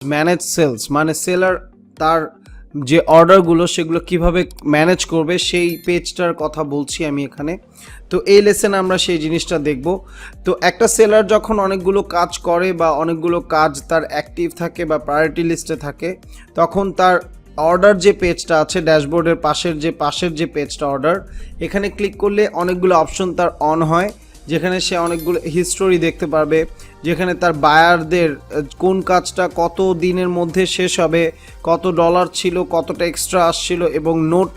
Manage sales মানে seller তার যে অর্ডারগুলো সেগুলো কীভাবে ম্যানেজ করবে সেই পেজটার কথা বলছি আমি এখানে। তো এই লেসেন আমরা সেই জিনিসটা দেখব। তো একটা সেলার যখন অনেকগুলো কাজ করে বা অনেকগুলো কাজ তার অ্যাক্টিভ থাকে বা প্রায়োরিটি লিস্টে থাকে, তখন তার অর্ডার যে পেজটা আছে ড্যাশবোর্ডের পাশের যে পাশের যে পেজটা অর্ডার এখানে ক্লিক করলে অনেকগুলো অপশন তার অন হয়। যেখানে সে অনেকগুলো হিস্টোরি দেখতে পারবে, যেখানে তার বায়ারদের কোন কাজটা কত দিনের মধ্যে শেষ হবে, কত ডলার ছিল, কতটা এক্সট্রা আসছিল এবং নোট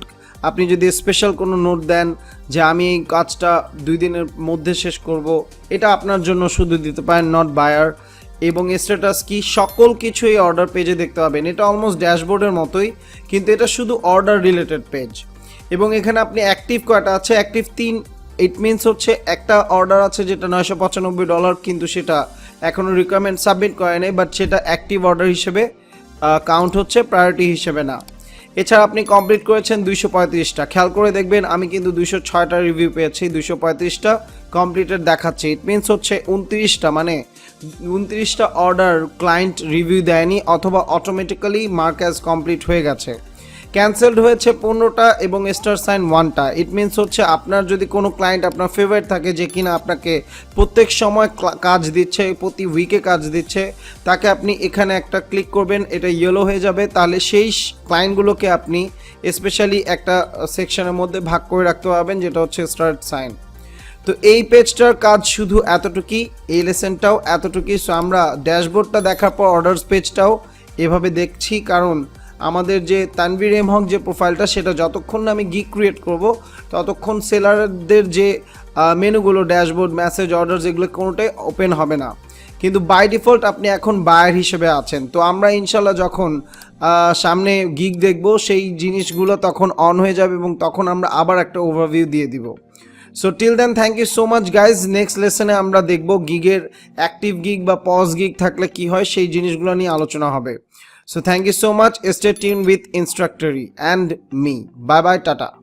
আপনি যদি স্পেশাল কোনো নোট দেন যে আমি এই কাজটা দুই দিনের মধ্যে শেষ করব, এটা আপনার জন্য শুধু দিতে পারেন নট বায়ার এবং স্ট্যাটাস কি? সকল কিছু এই অর্ডার পেজে দেখতে পাবেন। এটা অলমোস্ট ড্যাশবোর্ডের মতোই, কিন্তু এটা শুধু অর্ডার রিলেটেড পেজ এবং এখানে আপনি অ্যাক্টিভ কয়টা আছে? অ্যাক্টিভ তিন ইট মিনস হচ্ছে একটা অর্ডার আছে যেটা নয়শো পঁচানব্বই ডলার কিন্তু সেটা এখনও রিকোয়ারমেন্ট সাবমিট করে বাট সেটা অ্যাক্টিভ অর্ডার হিসেবে কাউন্ট হচ্ছে প্রায়োরিটি হিসেবে না। এছাড়া আপনি কমপ্লিট করেছেন দুইশো পঁয়ত্রিশটা। খেয়াল করে দেখবেন, আমি কিন্তু দুইশো ছয়টা রিভিউ পেয়েছি, দুইশো পঁয়ত্রিশটা কমপ্লিটেড দেখাচ্ছে। ইট মিনস হচ্ছে উনত্রিশটা মানে উনত্রিশটা অর্ডার ক্লায়েন্ট রিভিউ দেয়নি, অথবা অটোমেটিক্যালি মার্ক অ্যাজ কমপ্লিট হয়ে গেছে। ক্যান্সেলড হয়েছে পনেরোটা এবং স্টার সাইন ওয়ানটা। ইট মিনস হচ্ছে আপনার যদি কোনো ক্লায়েন্ট আপনার ফেভারিট থাকে যে কিনা আপনাকে প্রত্যেক সময় কাজ দিচ্ছে, প্রতি উইকে কাজ দিচ্ছে, তাকে আপনি এখানে একটা ক্লিক করবেন, এটা ইয়েলো হয়ে যাবে। তাহলে সেই ক্লায়েন্টগুলোকে আপনি স্পেশালি একটা সেকশনের মধ্যে ভাগ করে রাখতে পারবেন, যেটা হচ্ছে স্টার্ট সাইন তো এই পেজটার কাজ শুধু এতটুকুই, এই লেসেনটাও এতটুকুই। সো আমরা ড্যাশবোর্ডটা দেখার পর অর্ডার্স পেজটাও এভাবে দেখছি, কারণ আমাদের যে তানভীর এম হক যে প্রোফাইলটা সেটা যতক্ষণ না আমি গিক ক্রিয়েট করব, ততক্ষণ সেলারদের যে মেনুগুলো ড্যাশবোর্ড মেসেজ অর্ডার যেগুলো কোনোটাই ওপেন হবে না। কিন্তু বাই ডিফল্ট আপনি এখন বায়ার হিসেবে আছেন। তো আমরা ইনশাল্লাহ যখন সামনে গিগ দেখব, সেই জিনিসগুলো তখন অন হয়ে যাবে এবং তখন আমরা আবার একটা ওভারভিউ দিয়ে দিব। So till then thank you so much guys next লেসনে আমরা দেখব গিগের অ্যাক্টিভ গিগ বা পজ গিগ থাকলে কি হয়, সেই জিনিসগুলো নিয়ে আলোচনা হবে। So thank you so much. Stay tuned with Instructory and me. Bye bye, Tata.